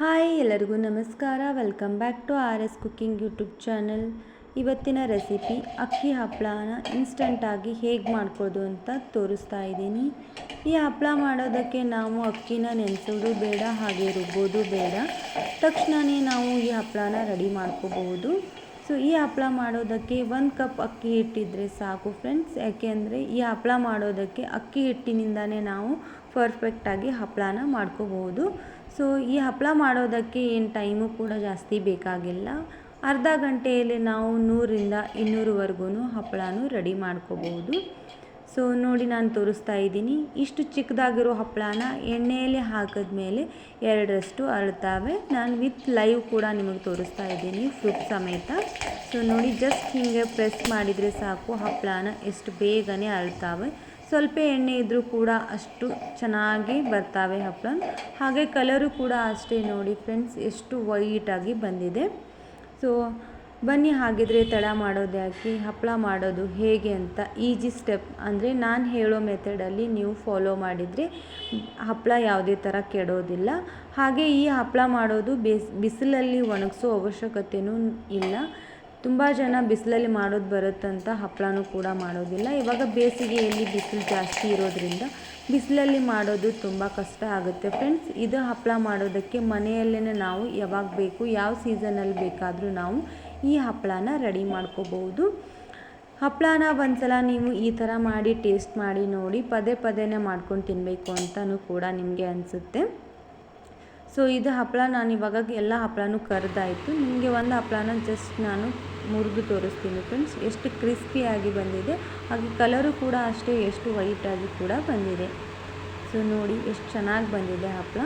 Hi ಎಲ್ಲರಿಗೂ ನಮಸ್ಕಾರ. Welcome back to R S cooking YouTube channel ಇವತ್ತಿನ ರೆಸಿಪಿ ಅಕ್ಕಿ ಹಪ್ಪಳನ ಇನ್ಸ್ಟಂಟಾಗಿ ಹೇಗೆ ಮಾಡ್ಕೋದು ಅಂತ ತೋರಿಸ್ತಾ ಇದ್ದೀನಿ. ಈ ಹಪ್ಪಳ ಮಾಡೋದಕ್ಕೆ ನಾವು ಅಕ್ಕಿನ ನೆನೆಸೋದು ಬೇಡ, ಹಾಗೆ ರುಬ್ಬೋದು ಬೇಡ. ತಕ್ಷಣವೇ ನಾವು ಈ ಹಪ್ಪಳನ ರೆಡಿ ಮಾಡ್ಕೋಬಹುದು. ಸೊ ಈ ಹಪ್ಪಳ ಮಾಡೋದಕ್ಕೆ ಒಂದು ಕಪ್ ಅಕ್ಕಿ ಹಿಟ್ಟಿದ್ರೆ ಸಾಕು ಫ್ರೆಂಡ್ಸ್ ಯಾಕೆಂದರೆ ಈ ಹಪ್ಪಳ ಮಾಡೋದಕ್ಕೆ ಅಕ್ಕಿ ಹಿಟ್ಟಿನಿಂದನೇ ನಾವು ಪರ್ಫೆಕ್ಟಾಗಿ ಹಪ್ಪಳನ ಮಾಡ್ಕೋಬಹುದು. ಸೊ ಈ ಹಪ್ಪಳ ಮಾಡೋದಕ್ಕೆ ಏನು ಟೈಮು ಕೂಡ ಜಾಸ್ತಿ ಬೇಕಾಗಿಲ್ಲ. ಅರ್ಧ ಗಂಟೆಯಲ್ಲಿ ನಾವು ನೂರಿಂದ ಇನ್ನೂರುವರೆಗೂ ಹಪ್ಪಳನೂ ರೆಡಿ ಮಾಡ್ಕೋಬಹುದು ಸೊ ನೋಡಿ ನಾನು ತೋರಿಸ್ತಾ ಇದ್ದೀನಿ. ಇಷ್ಟು ಚಿಕ್ಕದಾಗಿರೋ ಹಪ್ಪಳನ ಎಣ್ಣೆಯಲ್ಲಿ ಹಾಕಿದ್ಮೇಲೆ ಎರಡರಷ್ಟು ಅರಳ್ತಾವೆ. ನಾನು ವಿತ್ ಲೈವ್ ಕೂಡ ನಿಮಗೆ ತೋರಿಸ್ತಾ ಇದ್ದೀನಿ ಫ್ರೂಟ್ ಸಮೇತ. ಸೊ ನೋಡಿ ಜಸ್ಟ್ ಹೀಗೆ ಪ್ರೆಸ್ ಮಾಡಿದರೆ ಸಾಕು ಹಪ್ಪಳನ ಎಷ್ಟು ಬೇಗನೆ ಅರಳ್ತಾವೆ. ಸ್ವಲ್ಪ ಎಣ್ಣೆ ಇದ್ದರೂ ಕೂಡ ಅಷ್ಟು ಚೆನ್ನಾಗಿ ಬರ್ತಾವೆ ಹಪ್ಪಳ. ಹಾಗೆ ಕಲರು ಕೂಡ ಅಷ್ಟೇ ನೋಡಿ ಫ್ರೆಂಡ್ಸ್ ಎಷ್ಟು ವೈಟಾಗಿ ಬಂದಿದೆ. ಸೊ ಬನ್ನಿ ಹಾಗಿದ್ರೆ ತಡ ಮಾಡೋದು ಯಾಕೆ, ಹಪ್ಪಳ ಮಾಡೋದು ಹೇಗೆ ಅಂತ ಈಜಿ ಸ್ಟೆಪ್ ಅಂದರೆ ನಾನು ಹೇಳೋ ಮೆಥಡಲ್ಲಿ ನೀವು ಫಾಲೋ ಮಾಡಿದರೆ ಹಪ್ಪಳ ಯಾವುದೇ ಥರ ಕೆಡೋದಿಲ್ಲ. ಹಾಗೆ ಈ ಹಪ್ಪಳ ಮಾಡೋದು ಬೇಸ್, ಬಿಸಿಲಲ್ಲಿ ಒಣಗಿಸೋ ಅವಶ್ಯಕತೆಯೂ ಇಲ್ಲ. ತುಂಬ ಜನ ಬಿಸಿಲಲ್ಲಿ ಮಾಡೋದು ಬರುತ್ತಂತ ಹಪ್ಪಳನೂ ಕೂಡ ಮಾಡೋದಿಲ್ಲ. ಇವಾಗ ಬೇಸಿಗೆಯಲ್ಲಿ ಬಿಸಿಲು ಜಾಸ್ತಿ ಇರೋದ್ರಿಂದ ಬಿಸಿಲಲ್ಲಿ ಮಾಡೋದು ತುಂಬ ಕಷ್ಟ ಆಗುತ್ತೆ. ಫ್ರೆಂಡ್ಸ್, ಇದು ಹಪ್ಪಳ ಮಾಡೋದಕ್ಕೆ ಮನೆಯಲ್ಲೇ ನಾವು ಯಾವಾಗ ಬೇಕು, ಯಾವ ಸೀಸನಲ್ಲಿ ಬೇಕಾದರೂ ನಾವು ಈ ಹಪ್ಪಳನ ರೆಡಿ ಮಾಡ್ಕೋಬಹುದು ಹಪ್ಪಳನ ಒಂದ್ಸಲ ನೀವು ಈ ಥರ ಮಾಡಿ ಟೇಸ್ಟ್ ಮಾಡಿ ನೋಡಿ, ಪದೇ ಪದೇನೇ ಮಾಡ್ಕೊಂಡು ತಿನ್ನಬೇಕು ಅಂತಲೂ ಕೂಡ ನಿಮಗೆ ಅನಿಸುತ್ತೆ. ಸೊ ಇದು ಹಪ್ಪಳ ನಾನು ಇವಾಗ ಎಲ್ಲ ಹಪ್ಪಳನೂ ಕರೆದಾಯಿತು. ನಿಮಗೆ ಒಂದು ಹಪ್ಪಳನ ಜಸ್ಟ್ ನಾನು ಮುರಿದು ತೋರಿಸ್ತೀನಿ ಫ್ರೆಂಡ್ಸ್ ಎಷ್ಟು ಕ್ರಿಸ್ಪಿಯಾಗಿ ಬಂದಿದೆ. ಹಾಗೆ ಕಲರು ಕೂಡ ಅಷ್ಟೇ, ಎಷ್ಟು ವೈಟಾಗಿ ಕೂಡ ಬಂದಿದೆ. ಸೊ ನೋಡಿ ಎಷ್ಟು ಚೆನ್ನಾಗಿ ಬಂದಿದೆ ಹಪ್ಪಳ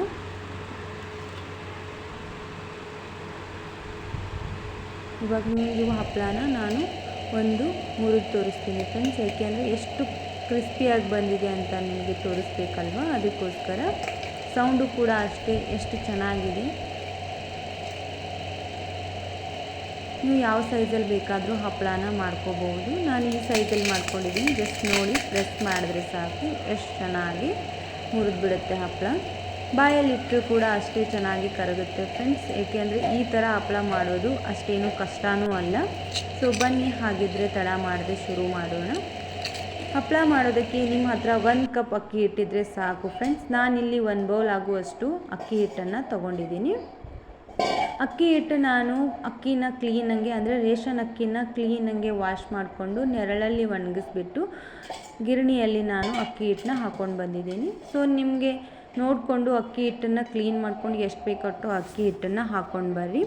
ಇವಾಗ ನೀವು ಹಪ್ಪಳನ ನಾನು ಒಂದು ಮುರಿದು ತೋರಿಸ್ತೀನಿ ಫ್ರೆಂಡ್ಸ್ ಯಾಕೆಂದರೆ ಎಷ್ಟು ಕ್ರಿಸ್ಪಿಯಾಗಿ ಬಂದಿದೆ ಅಂತ ನಿಮಗೆ ತೋರಿಸ್ಬೇಕಲ್ವ? ಅದಕ್ಕೋಸ್ಕರ. ಸೌಂಡು ಕೂಡ ಅಷ್ಟೇ, ಎಷ್ಟು ಚೆನ್ನಾಗಿದೆ. ನೀವು ಯಾವ ಸೈಜಲ್ಲಿ ಬೇಕಾದರೂ ಹಪ್ಪಳನ ಮಾಡ್ಕೋಬಹುದು. ನಾನು ಈ ಸೈಜಲ್ಲಿ ಮಾಡ್ಕೊಂಡಿದ್ದೀನಿ. ಜಸ್ಟ್ ನೋಡಿ, ಪ್ರೆಸ್ ಮಾಡಿದ್ರೆ ಸಾಕು. ಎಷ್ಟು ಚೆನ್ನಾಗಿ ಮುರಿದ್ಬಿಡುತ್ತೆ ಹಪ್ಪಳ. ಬಾಯಲ್ಲಿಟ್ಟರು ಕೂಡ ಅಷ್ಟೇ ಚೆನ್ನಾಗಿ ಕರಗುತ್ತೆ ಫ್ರೆಂಡ್ಸ್. ಏಕೆಂದರೆ ಈ ಥರ ಹಪ್ಪಳ ಮಾಡೋದು ಅಷ್ಟೇನು ಕಷ್ಟವೂ ಅಲ್ಲ. ಸೊ, ಬನ್ನಿ, ಹಾಗಿದ್ರೆ ತಡ ಮಾಡದೆ ಶುರು ಮಾಡೋಣ. ಹಪ್ಪಳ ಮಾಡೋದಕ್ಕೆ ನಿಮ್ಮ ಹತ್ರ ಒಂದು ಕಪ್ ಅಕ್ಕಿ ಹಿಟ್ಟಿದ್ರೆ ಸಾಕು ಫ್ರೆಂಡ್ಸ್ ನಾನಿಲ್ಲಿ ಒಂದು ಬೌಲ್ ಆಗುವಷ್ಟು ಅಕ್ಕಿ ಹಿಟ್ಟನ್ನು ತೊಗೊಂಡಿದ್ದೀನಿ. ಅಕ್ಕಿ ಹಿಟ್ಟು ನಾನು ಅಕ್ಕಿನ ಕ್ಲೀನಂಗೆ ಅಂದರೆ ರೇಷನ್ ಅಕ್ಕಿನ ಕ್ಲೀನಂಗೆ ವಾಶ್ ಮಾಡಿಕೊಂಡು ನೆರಳಲ್ಲಿ ಒಣಗಿಸ್ಬಿಟ್ಟು ಗಿರಣಿಯಲ್ಲಿ ನಾನು ಅಕ್ಕಿ ಹಿಟ್ಟನ್ನ ಹಾಕ್ಕೊಂಡು ಬಂದಿದ್ದೀನಿ. ಸೊ ನಿಮಗೆ ನೋಡಿಕೊಂಡು ಅಕ್ಕಿ ಹಿಟ್ಟನ್ನು ಕ್ಲೀನ್ ಮಾಡ್ಕೊಂಡು ಎಷ್ಟು ಬೇಕಟ್ಟು ಅಕ್ಕಿ ಹಿಟ್ಟನ್ನು ಹಾಕ್ಕೊಂಡು ಬರ್ರಿ.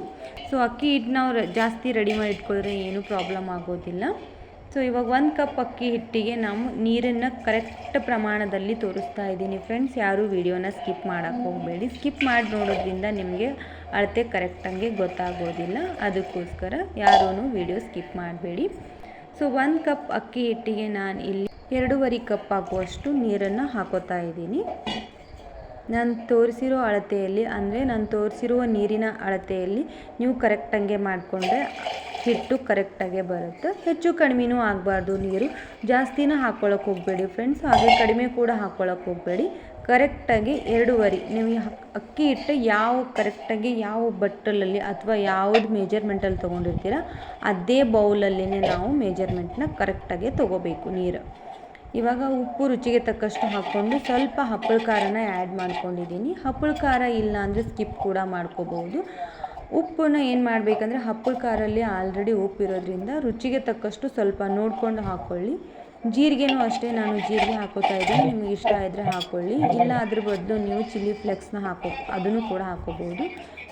ಸೊ ಅಕ್ಕಿ ಹಿಟ್ಟು ನಾವು ಜಾಸ್ತಿ ರೆಡಿ ಮಾಡಿ ಇಟ್ಕೊಂಡ್ರೆ ಏನೂ ಪ್ರಾಬ್ಲಮ್ ಆಗೋದಿಲ್ಲ. ಸೊ ಇವಾಗ ಒಂದು ಕಪ್ ಅಕ್ಕಿ ಹಿಟ್ಟಿಗೆ ನಾವು ನೀರನ್ನು ಕರೆಕ್ಟ್ ಪ್ರಮಾಣದಲ್ಲಿ ತೋರಿಸ್ತಾ ಇದ್ದೀನಿ. ಫ್ರೆಂಡ್ಸ್ ಯಾರೂ ವಿಡಿಯೋನ ಸ್ಕಿಪ್ ಮಾಡೋಕ್ಕೆ ಹೋಗಬೇಡಿ. ಸ್ಕಿಪ್ ಮಾಡಿ ನೋಡೋದ್ರಿಂದ ನಿಮಗೆ ಅಳತೆ ಕರೆಕ್ಟಾಗಿ ಗೊತ್ತಾಗೋದಿಲ್ಲ. ಅದಕ್ಕೋಸ್ಕರ ಯಾರೂ ವಿಡಿಯೋ ಸ್ಕಿಪ್ ಮಾಡಬೇಡಿ. ಸೊ ಒಂದು ಕಪ್ ಅಕ್ಕಿ ಹಿಟ್ಟಿಗೆ ನಾನು ಇಲ್ಲಿ ಎರಡೂವರೆ ಕಪ್ ಆಗುವಷ್ಟು ನೀರನ್ನು ಹಾಕೋತಾ ಇದ್ದೀನಿ. ನಾನು ತೋರಿಸಿರೋ ಅಳತೆಯಲ್ಲಿ, ಅಂದರೆ ನಾನು ತೋರಿಸಿರುವ ನೀರಿನ ಅಳತೆಯಲ್ಲಿ ನೀವು ಕರೆಕ್ಟಂಗೆ ಮಾಡಿಕೊಂಡ್ರೆ ಹಿಟ್ಟು ಕರೆಕ್ಟಾಗೆ ಬರುತ್ತೆ. ಹೆಚ್ಚು ಕಡಿಮೆನೂ ಆಗಬಾರ್ದು ನೀರು. ಜಾಸ್ತಿನೂ ಹಾಕ್ಕೊಳಕ್ಕೆ ಹೋಗಬೇಡಿ ಫ್ರೆಂಡ್ಸ್ ಹಾಗೆ ಕಡಿಮೆ ಕೂಡ ಹಾಕ್ಕೊಳಕ್ಕೆ ಹೋಗಬೇಡಿ. ಕರೆಕ್ಟಾಗಿ ಎರಡೂವರೆ. ನೀವು ಅಕ್ಕಿ ಹಿಟ್ಟು ಯಾವ ಕರೆಕ್ಟಾಗಿ ಯಾವ ಬಟ್ಟಲಲ್ಲಿ ಅಥವಾ ಯಾವ್ದು ಮೇಜರ್ಮೆಂಟಲ್ಲಿ ತೊಗೊಂಡಿರ್ತೀರ, ಅದೇ ಬೌಲಲ್ಲಿನೇ ನಾವು ಮೇಜರ್ಮೆಂಟ್ನ ಕರೆಕ್ಟಾಗೆ ತೊಗೋಬೇಕು ನೀರು. ಇವಾಗ ಉಪ್ಪು ರುಚಿಗೆ ತಕ್ಕಷ್ಟು ಹಾಕ್ಕೊಂಡು ಸ್ವಲ್ಪ ಹಪ್ಪಳ ಖಾರನ ಆ್ಯಡ್ ಮಾಡ್ಕೊಂಡಿದ್ದೀನಿ. ಹಪ್ಪಳ ಖಾರ ಇಲ್ಲ ಅಂದರೆ ಸ್ಕಿಪ್ ಕೂಡ ಮಾಡ್ಕೋಬೋದು ಉಪ್ಪನ್ನು ಏನು ಮಾಡಬೇಕಂದ್ರೆ ಹಪ್ಪಳ ಖಾರಲ್ಲಿ ಆಲ್ರೆಡಿ ಉಪ್ಪು ಇರೋದ್ರಿಂದ ರುಚಿಗೆ ತಕ್ಕಷ್ಟು ಸ್ವಲ್ಪ ನೋಡಿಕೊಂಡು ಹಾಕ್ಕೊಳ್ಳಿ ಜೀರಿಗೆನೂ ಅಷ್ಟೇ ನಾನು ಜೀರಿಗೆ ಹಾಕೋತಾ ಇದ್ದೀನಿ. ನಿಮಗೆ ಇಷ್ಟ ಇದ್ದರೆ ಹಾಕ್ಕೊಳ್ಳಿ ಇಲ್ಲ ಅದ್ರ ಬದಲು ನೀವು ಚಿಲ್ಲಿ ಫ್ಲೆಕ್ಸ್ನ ಹಾಕೋ, ಅದನ್ನು ಕೂಡ ಹಾಕೋಬೋದು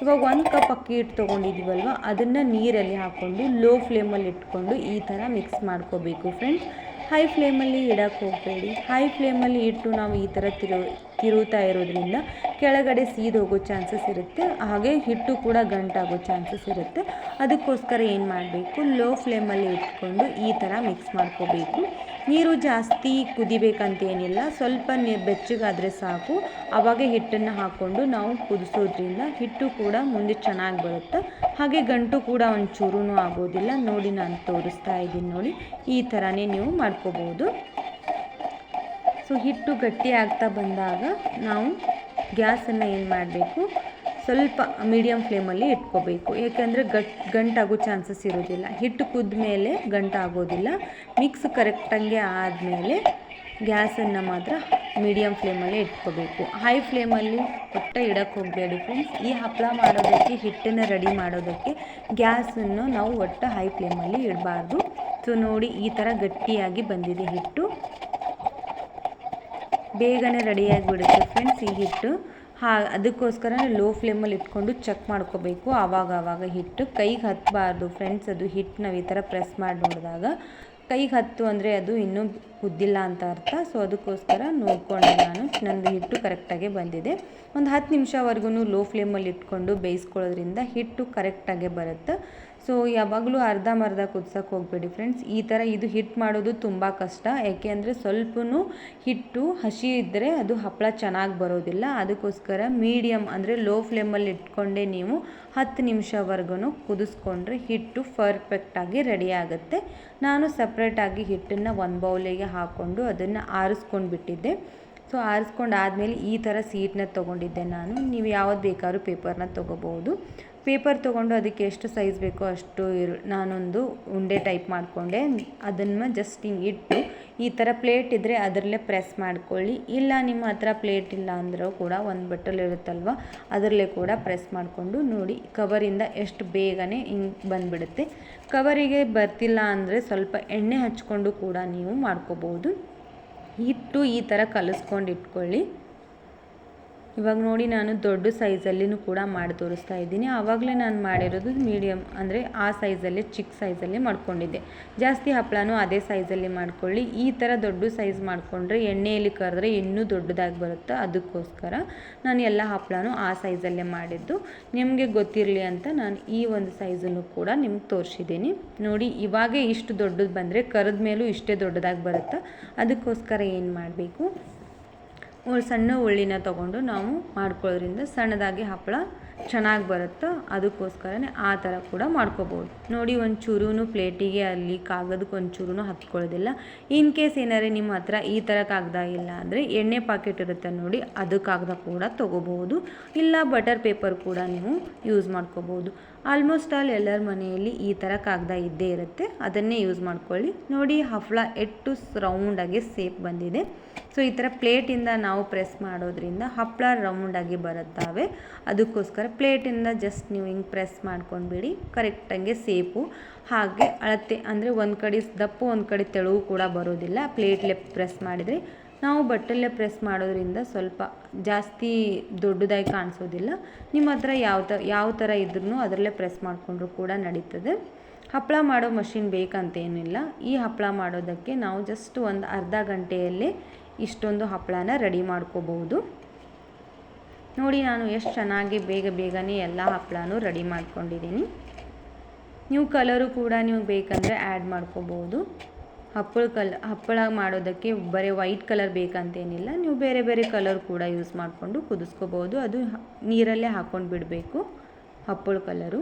ಇವಾಗ ಒಂದು ಕಪ್ ಅಕ್ಕಿ ಹಿಟ್ಟು ತೊಗೊಂಡಿದ್ದೀವಲ್ವ ಅದನ್ನು ನೀರಲ್ಲಿ ಹಾಕ್ಕೊಂಡು ಲೋ ಫ್ಲೇಮಲ್ಲಿ ಇಟ್ಕೊಂಡು ಈ ಥರ ಮಿಕ್ಸ್ ಮಾಡ್ಕೋಬೇಕು ಫ್ರೆಂಡ್ಸ್ ಹೈ ಫ್ಲೇಮಲ್ಲಿ ಇಡಕ್ಕೆ ಹೋಗಬೇಡಿ. ಹೈ ಫ್ಲೇಮಲ್ಲಿ ಇಟ್ಟು ನಾವು ಈ ಥರ ತಿರು ತಿರುತಾ ಇರೋದ್ರಿಂದ ಕೆಳಗಡೆ ಸೀದೋಗೋ ಚಾನ್ಸಸ್ ಇರುತ್ತೆ. ಹಾಗೆ ಹಿಟ್ಟು ಕೂಡ ಗಂಟಾಗೋ ಚಾನ್ಸಸ್ ಇರುತ್ತೆ. ಅದಕ್ಕೋಸ್ಕರ ಏನು ಮಾಡಬೇಕು? ಲೋ ಫ್ಲೇಮಲ್ಲಿ ಇಟ್ಕೊಂಡು ಈ ಥರ ಮಿಕ್ಸ್ ಮಾಡ್ಕೋಬೇಕು. ನೀರು ಜಾಸ್ತಿ ಕುದಿಬೇಕಂತೇನಿಲ್ಲ. ಸ್ವಲ್ಪ ನೀರು ಬೆಚ್ಚಗಾದರೆ ಸಾಕು. ಆವಾಗ ಹಿಟ್ಟನ್ನು ಹಾಕ್ಕೊಂಡು ನಾವು ಕುದಿಸೋದ್ರಿಂದ ಹಿಟ್ಟು ಕೂಡ ಮುಂದೆ ಚೆನ್ನಾಗಿ ಬರುತ್ತೆ. ಹಾಗೆ ಗಂಟು ಕೂಡ ಒಂಚೂರೂ ಆಗೋದಿಲ್ಲ. ನೋಡಿ ನಾನು ತೋರಿಸ್ತಾ ಇದ್ದೀನಿ ನೋಡಿ. ಈ ಥರನೇ ನೀವು ಮಾಡ್ಕೋಬೋದು. ಸೊ, ಹಿಟ್ಟು ಗಟ್ಟಿ ಆಗ್ತಾ ಬಂದಾಗ ನಾವು ಗ್ಯಾಸನ್ನು ಏನು ಮಾಡಬೇಕು? ಸ್ವಲ್ಪ ಮೀಡಿಯಮ್ ಫ್ಲೇಮಲ್ಲಿ ಇಟ್ಕೋಬೇಕು. ಏಕೆಂದರೆ ಗಟ್ ಗಂಟಾಗೋ ಚಾನ್ಸಸ್ ಇರೋದಿಲ್ಲ ಹಿಟ್ಟು ಕುದ್ದ ಮೇಲೆ ಗಂಟಾಗೋದಿಲ್ಲ ಮಿಕ್ಸ್ ಕರೆಕ್ಟಂಗೆ ಆದಮೇಲೆ ಗ್ಯಾಸನ್ನು ಮಾತ್ರ ಮೀಡಿಯಮ್ ಫ್ಲೇಮಲ್ಲಿ ಇಟ್ಕೋಬೇಕು. ಹೈ ಫ್ಲೇಮಲ್ಲಿ ಒಟ್ಟು ಇಡಕ್ಕೆ ಹೋಗಬೇಡಿ ಫ್ರೆಂಡ್ಸ್ ಈ ಹಪ್ಪಳ ಮಾಡೋದಕ್ಕೆ, ಹಿಟ್ಟನ್ನು ರೆಡಿ ಮಾಡೋದಕ್ಕೆ ಗ್ಯಾಸನ್ನು ನಾವು ಒಟ್ಟು ಹೈ ಫ್ಲೇಮಲ್ಲಿ ಇಡಬಾರ್ದು. ಸೊ ನೋಡಿ ಈ ಥರ ಗಟ್ಟಿಯಾಗಿ ಬಂದಿದೆ ಹಿಟ್ಟು. ಬೇಗನೆ ರೆಡಿಯಾಗಿ ಬಿಡುತ್ತೆ ಫ್ರೆಂಡ್ಸ್ ಈ ಹಿಟ್ಟು. ಹಾ ಅದಕ್ಕೋಸ್ಕರ ಲೋ ಫ್ಲೇಮಲ್ಲಿ ಇಟ್ಕೊಂಡು ಚೆಕ್ ಮಾಡ್ಕೋಬೇಕು. ಆವಾಗ ಆವಾಗ ಹಿಟ್ಟು. ಕೈಗೆ ಹತ್ತಬಾರ್ದು ಫ್ರೆಂಡ್ಸ್ ಅದು ಹಿಟ್ಟು ನಾವು ಈ ಥರ ಪ್ರೆಸ್ ಮಾಡಿ ನೋಡಿದಾಗ. ಕೈಗೆ ಹತ್ತು ಅಂದರೆ ಅದು ಇನ್ನೂ ಕುದ್ದಿಲ್ಲ ಅಂತ ಅರ್ಥ. ಸೊ ಅದಕ್ಕೋಸ್ಕರ ನೋಡಿಕೊಂಡೆ ನಾನು. ನಂದು ಹಿಟ್ಟು ಕರೆಕ್ಟಾಗೆ ಬಂದಿದೆ. ಒಂದು ಹತ್ತು ನಿಮಿಷವರೆಗೂ ಲೋ ಫ್ಲೇಮಲ್ಲಿ ಇಟ್ಕೊಂಡು ಬೇಯಿಸ್ಕೊಳ್ಳೋದ್ರಿಂದ ಹಿಟ್ಟು ಕರೆಕ್ಟಾಗೆ ಬರುತ್ತೆ. ಸೊ ಯಾವಾಗಲೂ ಅರ್ಧಂಬರ್ಧ ಕುದ್ಸೋಕೆ ಹೋಗಬೇಡಿ ಫ್ರೆಂಡ್ಸ್ ಈ ಥರ ಇದು ಹಿಟ್ಟು ಮಾಡೋದು ತುಂಬ ಕಷ್ಟ. ಯಾಕೆ ಅಂದರೆ ಸ್ವಲ್ಪನೂ ಹಿಟ್ಟು ಹಸಿ ಇದ್ದರೆ ಅದು ಹಪ್ಪಳ ಚೆನ್ನಾಗಿ ಬರೋದಿಲ್ಲ. ಅದಕ್ಕೋಸ್ಕರ ಮೀಡಿಯಮ್ ಅಂದರೆ ಲೋ ಫ್ಲೇಮಲ್ಲಿ ಇಟ್ಕೊಂಡೇ ನೀವು ಹತ್ತು ನಿಮಿಷವರೆಗೂ ಕುದಿಸ್ಕೊಂಡ್ರೆ ಹಿಟ್ಟು ಪರ್ಫೆಕ್ಟಾಗಿ ರೆಡಿ ಆಗುತ್ತೆ. ನಾನು ಸಪ್ರೇಟಾಗಿ ಹಿಟ್ಟನ್ನು ಒಂದು ಬೌಲಿಗೆ ಹಾಕ್ಕೊಂಡು ಅದನ್ನು ಆರಿಸ್ಕೊಂಡು ಬಿಟ್ಟಿದ್ದೆ. ಸೊ ಆರಿಸ್ಕೊಂಡು ಆದಮೇಲೆ ಈ ಥರ ಸೀಟನ್ನ ತೊಗೊಂಡಿದ್ದೆ ನಾನು. ನೀವು ಯಾವ್ದು ಬೇಕಾದ್ರೂ ಪೇಪರ್ನ ತೊಗೋಬೋದು ಪೇಪರ್ ತೊಗೊಂಡು ಅದಕ್ಕೆ ಎಷ್ಟು ಸೈಜ್ ಬೇಕೋ ಅಷ್ಟು ಇರು, ನಾನೊಂದು ಉಂಡೆ ಟೈಪ್ ಮಾಡಿಕೊಂಡೆ. ಅದನ್ನು ಜಸ್ಟ್ ಹಿಂಗೆ ಇಟ್ಟು ಈ ಥರ ಪ್ಲೇಟ್ ಇದ್ದರೆ ಅದರಲ್ಲೇ ಪ್ರೆಸ್ ಮಾಡ್ಕೊಳ್ಳಿ. ಇಲ್ಲ ನಿಮ್ಮ ಹತ್ರ ಪ್ಲೇಟ್ ಇಲ್ಲ ಅಂದರೂ ಕೂಡ ಒಂದು ಬಟ್ಟಲ್ ಇರುತ್ತಲ್ವ, ಅದರಲ್ಲೇ ಕೂಡ ಪ್ರೆಸ್ ಮಾಡಿಕೊಂಡು ನೋಡಿ. ಕವರಿಂದ ಎಷ್ಟು ಬೇಗನೆ ಹಿಂಗೆ ಬಂದುಬಿಡುತ್ತೆ. ಕವರಿಗೆ ಬರ್ತಿಲ್ಲ ಅಂದರೆ ಸ್ವಲ್ಪ ಎಣ್ಣೆ ಹಚ್ಕೊಂಡು ಕೂಡ ನೀವು ಮಾಡ್ಕೋಬೋದು. ಹಿಟ್ಟು ಈ ಥರ ಕಲಿಸ್ಕೊಂಡು ಇಟ್ಕೊಳ್ಳಿ. ಇವಾಗ ನೋಡಿ ನಾನು ದೊಡ್ಡ ಸೈಜಲ್ಲಿನೂ ಕೂಡ ಮಾಡಿ ತೋರಿಸ್ತಾ ಇದ್ದೀನಿ. ಆವಾಗಲೇ ನಾನು ಮಾಡಿರೋದು ಮೀಡಿಯಮ್ ಅಂದರೆ ಆ ಸೈಜಲ್ಲೇ, ಚಿಕ್ಕ ಸೈಜಲ್ಲಿ ಮಾಡ್ಕೊಂಡಿದ್ದೆ. ಜಾಸ್ತಿ ಹಪ್ಪಳನೂ ಅದೇ ಸೈಜಲ್ಲಿ ಮಾಡ್ಕೊಳ್ಳಿ. ಈ ಥರ ದೊಡ್ಡ ಸೈಜ್ ಮಾಡಿಕೊಂಡ್ರೆ ಎಣ್ಣೆಯಲ್ಲಿ ಕರೆದ್ರೆ ಇನ್ನೂ ದೊಡ್ಡದಾಗಿ ಬರುತ್ತೆ? ಅದಕ್ಕೋಸ್ಕರ ನಾನು ಎಲ್ಲ ಹಪ್ಪಳನೂ ಆ ಸೈಜಲ್ಲೇ ಮಾಡಿದ್ದು. ನಿಮಗೆ ಗೊತ್ತಿರಲಿ ಅಂತ ನಾನು ಈ ಒಂದು ಸೈಜನ್ನು ಕೂಡ ನಿಮ್ಗೆ ತೋರಿಸಿದ್ದೀನಿ. ನೋಡಿ, ಇವಾಗೇ ಇಷ್ಟು ದೊಡ್ಡದು ಬಂದರೆ ಕರೆದ ಮೇಲೂ ಇಷ್ಟೇ ದೊಡ್ಡದಾಗಿ ಬರುತ್ತೆ? ಅದಕ್ಕೋಸ್ಕರ ಏನು ಮಾಡಬೇಕು? ಸಣ್ಣ ಉಳ್ಳಿನ ತಗೊಂಡು ನಾವು ಮಾಡ್ಕೊಳ್ಳೋದ್ರಿಂದ ಸಣ್ಣದಾಗಿ ಹಪ್ಪಳ ಚೆನ್ನಾಗಿ ಬರುತ್ತೋ ಅದಕ್ಕೋಸ್ಕರನೇ ಆ ಥರ ಕೂಡ ಮಾಡ್ಕೋಬೋದು. ನೋಡಿ ಒಂದು ಚೂರು ಪ್ಲೇಟಿಗೆ ಅಲ್ಲಿ ಕಾಗದಕ್ಕೆ ಒಂದು ಚೂರು ಹತ್ಕೊಳ್ಳೋದಿಲ್ಲ. ಇನ್ ಕೇಸ್ ಏನಾದ್ರೆ ನಿಮ್ಮ ಹತ್ರ ಈ ಥರ ಕಾಗದ ಇಲ್ಲ ಅಂದರೆ ಎಣ್ಣೆ ಪಾಕೆಟ್ ಇರುತ್ತೆ ನೋಡಿ, ಅದು ಕಾಗದ ಕೂಡ ತೊಗೋಬೋದು. ಇಲ್ಲ, ಬಟರ್ ಪೇಪರ್ ಕೂಡ ನೀವು ಯೂಸ್ ಮಾಡ್ಕೋಬೋದು. ಆಲ್ಮೋಸ್ಟ್ ಆಲ್ ಎಲ್ಲರ ಮನೆಯಲ್ಲಿ ಈ ಥರ ಕಾಗದ ಇದ್ದೇ ಇರುತ್ತೆ. ಅದನ್ನೇ ಯೂಸ್ ಮಾಡ್ಕೊಳ್ಳಿ. ನೋಡಿ ಹಪ್ಪಳ ಎಷ್ಟು ರೌಂಡಾಗಿ ಸೇಪ್ ಬಂದಿದೆ. ಸೊ, ಈ ಥರ ಪ್ಲೇಟಿಂದ ನಾವು ಪ್ರೆಸ್ ಮಾಡೋದ್ರಿಂದ ಹಪ್ಪಳ ರೌಂಡಾಗಿ ಬರುತ್ತವೆ. ಅದಕ್ಕೋಸ್ಕರ ಪ್ಲೇಟಿಂದ ಜಸ್ಟ್ ನೀವು ಹಿಂಗೆ ಪ್ರೆಸ್ ಮಾಡ್ಕೊಂಡ್ಬಿಡಿ. ಕರೆಕ್ಟಂಗೆ ಸೇಪು. ಹಾಗೆ ಅಳತೆ ಅಂದರೆ ಒಂದು ಕಡೆ ದಪ್ಪು ಒಂದು ಕಡೆ ತೆಳುವು ಕೂಡ ಬರೋದಿಲ್ಲ. ಪ್ಲೇಟ್ಲೆ ಪ್ರೆಸ್ ಮಾಡಿದರೆ ನಾವು ಬಟ್ಟಲ್ಲೇ ಪ್ರೆಸ್ ಮಾಡೋದ್ರಿಂದ ಸ್ವಲ್ಪ ಜಾಸ್ತಿ ದೊಡ್ಡದಾಗಿ ಕಾಣಿಸೋದಿಲ್ಲ. ನಿಮ್ಮ ಹತ್ರ ಯಾವ ತ, ಯಾವ ಥರ ಇದ್ರೂ ಅದರಲ್ಲೇ ಪ್ರೆಸ್ ಮಾಡಿಕೊಂಡ್ರು ಕೂಡ ನಡೀತದೆ. ಹಪ್ಪಳ ಮಾಡೋ ಮಷಿನ್ ಬೇಕಂತೇನಿಲ್ಲ. ಈ ಹಪ್ಪಳ ಮಾಡೋದಕ್ಕೆ ನಾವು ಜಸ್ಟ್ ಒಂದು ಅರ್ಧ ಗಂಟೆಯಲ್ಲೇ ಇಷ್ಟೊಂದು ಹಪ್ಪಳನ ರೆಡಿ ಮಾಡ್ಕೋಬಹುದು. ನೋಡಿ, ನಾನು ಎಷ್ಟು ಚೆನ್ನಾಗಿ ಬೇಗ ಬೇಗನೆ ಎಲ್ಲ ಹಪ್ಪಳನೂ ರೆಡಿ ಮಾಡ್ಕೊಂಡಿದ್ದೀನಿ. ನೀವು ಕಲರು ಕೂಡ ನೀವು ಬೇಕಂದರೆ ಆ್ಯಡ್ ಮಾಡ್ಕೋಬೋದು. ಹಪ್ಪಳ ಕಲ್, ಹಪ್ಪಳ ಮಾಡೋದಕ್ಕೆ ಬರೀ ವೈಟ್ ಕಲರ್ ಬೇಕಂತೇನಿಲ್ಲ. ನೀವು ಬೇರೆ ಬೇರೆ ಕಲರ್ ಕೂಡ ಯೂಸ್ ಮಾಡಿಕೊಂಡು ಕುದಿಸ್ಕೋಬೋದು. ಅದು ನೀರಲ್ಲೇ ಹಾಕ್ಕೊಂಡು ಬಿಡಬೇಕು ಹಪ್ಪಳ ಕಲರು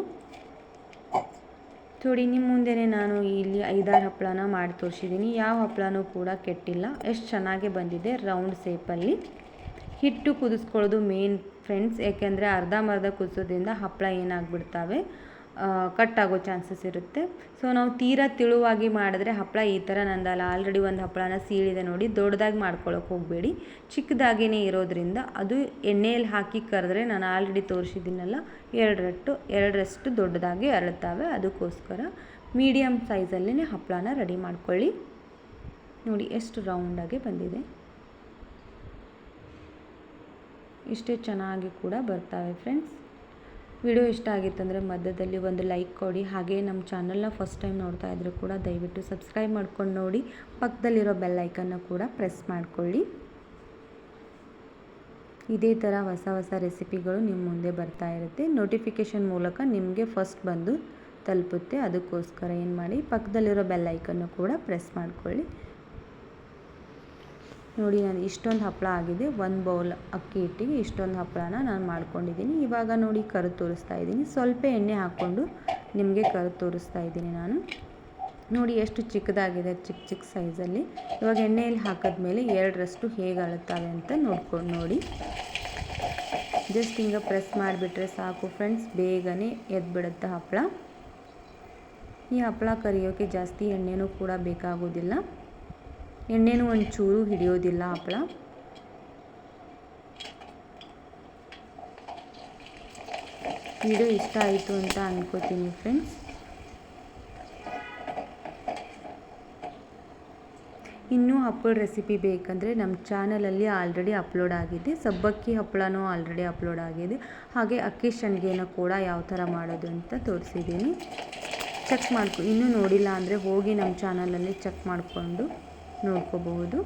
ನೋಡಿ ನಿಮ್ಮ ಮುಂದೆನೇ ನಾನು ಇಲ್ಲಿ ಐದಾರು ಹಪ್ಪಳನ ಮಾಡಿ ತೋರಿಸಿದ್ದೀನಿ. ಯಾವ ಹಪ್ಪಳನೂ ಕೂಡ ಕೆಟ್ಟಿಲ್ಲ. ಎಷ್ಟು ಚೆನ್ನಾಗಿ ಬಂದಿದೆ ರೌಂಡ್ ಶೇಪಲ್ಲಿ ಹಿಟ್ಟು ಕುದಿಸ್ಕೊಳ್ಳೋದು ಮೇನ್ ಫ್ರೆಂಡ್ಸ್ ಯಾಕೆಂದರೆ ಅರ್ಧಂಬರ್ಧ ಕುದಿಸೋದ್ರಿಂದ ಹಪ್ಪಳ ಏನಾಗ್ಬಿಡ್ತವೆ ಕಟ್ ಆಗೋ ಚಾನ್ಸಸ್ ಇರುತ್ತೆ. ಸೊ ನಾವು ತೀರಾ ತಿಳುವಾಗಿ ಮಾಡಿದ್ರೆ ಹಪ್ಪಳ ಈ ಥರ ನಂದಲ್ಲ. ಆಲ್ರೆಡಿ ಒಂದು ಹಪ್ಪಳನ ಸೀಳಿದೆ ನೋಡಿ, ದೊಡ್ಡದಾಗಿ ಮಾಡ್ಕೊಳ್ಳೋಕೆ ಹೋಗಬೇಡಿ. ಚಿಕ್ಕದಾಗೇ ಇರೋದ್ರಿಂದ ಅದು ಎಣ್ಣೆಯಲ್ಲಿ ಹಾಕಿ ಕರೆದ್ರೆ ನಾನು ಆಲ್ರೆಡಿ ತೋರಿಸಿದ್ದೀನಲ್ಲ ಎರಡರಟ್ಟು ಎರಡರಷ್ಟು ದೊಡ್ಡದಾಗಿ ಅರಳುತ್ತವೆ ಅದಕ್ಕೋಸ್ಕರ ಮೀಡಿಯಮ್ ಸೈಜಲ್ಲೇ ಹಪ್ಪಳನ ರೆಡಿ ಮಾಡ್ಕೊಳ್ಳಿ. ನೋಡಿ, ಎಷ್ಟು ರೌಂಡಾಗಿ ಬಂದಿದೆ. ಇಷ್ಟೇ ಚೆನ್ನಾಗಿ ಕೂಡ ಬರ್ತವೆ ಫ್ರೆಂಡ್ಸ್. ವಿಡಿಯೋ ಇಷ್ಟ ಆಗಿತ್ತಂದರೆ ಮಧ್ಯದಲ್ಲಿ ಒಂದು ಲೈಕ್ ಕೊಡಿ. ಹಾಗೆ ನಮ್ಮ ಚಾನಲ್ನ ಫಸ್ಟ್ ಟೈಮ್ ನೋಡ್ತಾ ಇದ್ದರೂ ಕೂಡ ದಯವಿಟ್ಟು ಸಬ್ಸ್ಕ್ರೈಬ್ ಮಾಡ್ಕೊಂಡು ನೋಡಿ. ಪಕ್ಕದಲ್ಲಿರೋ ಬೆಲ್ ಐಕನ್ನು ಕೂಡ ಪ್ರೆಸ್ ಮಾಡಿಕೊಳ್ಳಿ. ಇದೇ ಥರ ಹೊಸ ಹೊಸ ರೆಸಿಪಿಗಳು ನಿಮ್ಮ ಮುಂದೆ ಬರ್ತಾ ಇರುತ್ತೆ. ನೋಟಿಫಿಕೇಷನ್ ಮೂಲಕ ನಿಮಗೆ ಫಸ್ಟ್ ಬಂದು ತಲುಪುತ್ತೆ. ಅದಕ್ಕೋಸ್ಕರ ಏನು ಮಾಡಿ ಪಕ್ಕದಲ್ಲಿರೋ ಬೆಲ್ ಐಕನ್ನು ಕೂಡ ಪ್ರೆಸ್ ಮಾಡ್ಕೊಳ್ಳಿ. ನೋಡಿ ನಾನು ಇಷ್ಟೊಂದು ಹಪ್ಪಳ ಆಗಿದೆ. ಒಂದು ಬೌಲ್ ಅಕ್ಕಿ ಹಿಟ್ಟಿಗೆ ಇಷ್ಟೊಂದು ಹಪ್ಪಳನ ನಾನು ಮಾಡ್ಕೊಂಡಿದ್ದೀನಿ. ಇವಾಗ ನೋಡಿ ಕರು ತೋರಿಸ್ತಾ ಇದ್ದೀನಿ. ಸ್ವಲ್ಪ ಎಣ್ಣೆ ಹಾಕ್ಕೊಂಡು ನಿಮಗೆ ಕರು ತೋರಿಸ್ತಾ ಇದ್ದೀನಿ ನಾನು. ನೋಡಿ ಎಷ್ಟು ಚಿಕ್ಕದಾಗಿದೆ, ಚಿಕ್ಕ ಚಿಕ್ಕ ಸೈಜಲ್ಲಿ. ಇವಾಗ ಎಣ್ಣೆಯಲ್ಲಿ ಹಾಕಿದ್ಮೇಲೆ ಎರಡರಷ್ಟು ಹೇಗೆ ಅಳುತ್ತವೆ ಅಂತ ನೋಡ್ಕೊಂಡು ನೋಡಿ. ಜಸ್ಟ್ ಹಿಂಗೆ ಪ್ರೆಸ್ ಮಾಡಿಬಿಟ್ರೆ ಸಾಕು ಫ್ರೆಂಡ್ಸ್, ಬೇಗನೆ ಎದ್ಬಿಡುತ್ತೆ ಹಪ್ಪಳ. ಈ ಹಪ್ಪಳ ಕರಿಯೋಕ್ಕೆ ಜಾಸ್ತಿ ಎಣ್ಣೆನೂ ಕೂಡ ಬೇಕಾಗೋದಿಲ್ಲ. ಎಣ್ಣೆನೂ ಒಂಚೂರು ಹಿಡಿಯೋದಿಲ್ಲ ಹಪ್ಪಳ. ವಿಡಿಯೋ ಇಷ್ಟ ಆಯಿತು ಅಂತ ಅಂದ್ಕೋತೀನಿ ಫ್ರೆಂಡ್ಸ್ ಇನ್ನೂ ಹಪ್ಪಳ ರೆಸಿಪಿ ಬೇಕಂದರೆ ನಮ್ಮ ಚಾನಲಲ್ಲಿ ಆಲ್ರೆಡಿ ಅಪ್ಲೋಡ್ ಆಗಿದೆ. ಸಬ್ಬಕ್ಕಿ ಹಪ್ಪಳನೂ ಆಲ್ರೆಡಿ ಅಪ್ಲೋಡ್ ಆಗಿದೆ. ಹಾಗೆ ಅಕ್ಕಿ ಸಂಡಿಗೆನ ಕೂಡ ಯಾವ ಥರ ಮಾಡೋದು ಅಂತ ತೋರಿಸಿದ್ದೀನಿ. ಚೆಕ್ ಮಾಡ್ಕೊ, ಇನ್ನೂ ನೋಡಿಲ್ಲ ಅಂದರೆ ಹೋಗಿ ನಮ್ಮ ಚಾನಲಲ್ಲಿ ಚೆಕ್ ಮಾಡಿಕೊಂಡು. ನೋಡ್ಕೋಬಹುದು.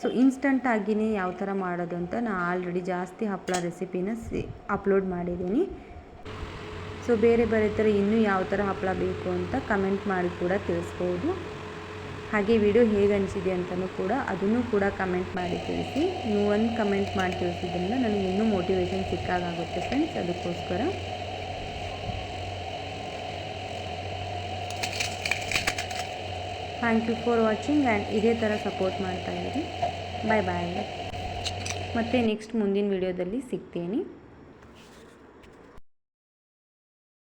ಸೊ ಇನ್ಸ್ಟಂಟಾಗಿಯೇ ಯಾವ ಥರ ಮಾಡೋದು ಅಂತ ನಾನು ಆಲ್ರೆಡಿ ಜಾಸ್ತಿ ಹಪ್ಪಳ ರೆಸಿಪಿನ ಸಿ ಅಪ್ಲೋಡ್ ಮಾಡಿದ್ದೀನಿ. ಸೊ ಬೇರೆ ಬೇರೆ ಥರ ಇನ್ನೂ ಯಾವ ಥರ ಹಪ್ಪಳ ಬೇಕು ಅಂತ ಕಮೆಂಟ್ ಮಾಡಿ ಕೂಡ ತಿಳಿಸ್ಬೋದು. ಹಾಗೆ ವಿಡಿಯೋ ಹೇಗೆ ಅನಿಸಿದೆ ಅಂತಲೂ ಕೂಡ ಅದನ್ನು ಕೂಡ ಕಮೆಂಟ್ ಮಾಡಿ ತಿಳಿಸಿ. ನೀವು ಒಂದು ಕಮೆಂಟ್ ಮಾಡಿ ತಿಳಿಸಿದ್ರಿಂದ ನನಗೆ ಇನ್ನೂ ಮೋಟಿವೇಶನ್ ಸಿಕ್ಕಾಗುತ್ತೆ ಫ್ರೆಂಡ್ಸ್ ಅದಕ್ಕೋಸ್ಕರ. Thank you for watching and ಇದೇ ಥರ ಸಪೋರ್ಟ್ ಮಾಡ್ತಾಯಿರಿ ಬಾಯ್ ಬಾಯ್ ಮತ್ತು ನೆಕ್ಸ್ಟ್ ಮುಂದಿನ ವಿಡಿಯೋದಲ್ಲಿ ಸಿಗ್ತೀನಿ.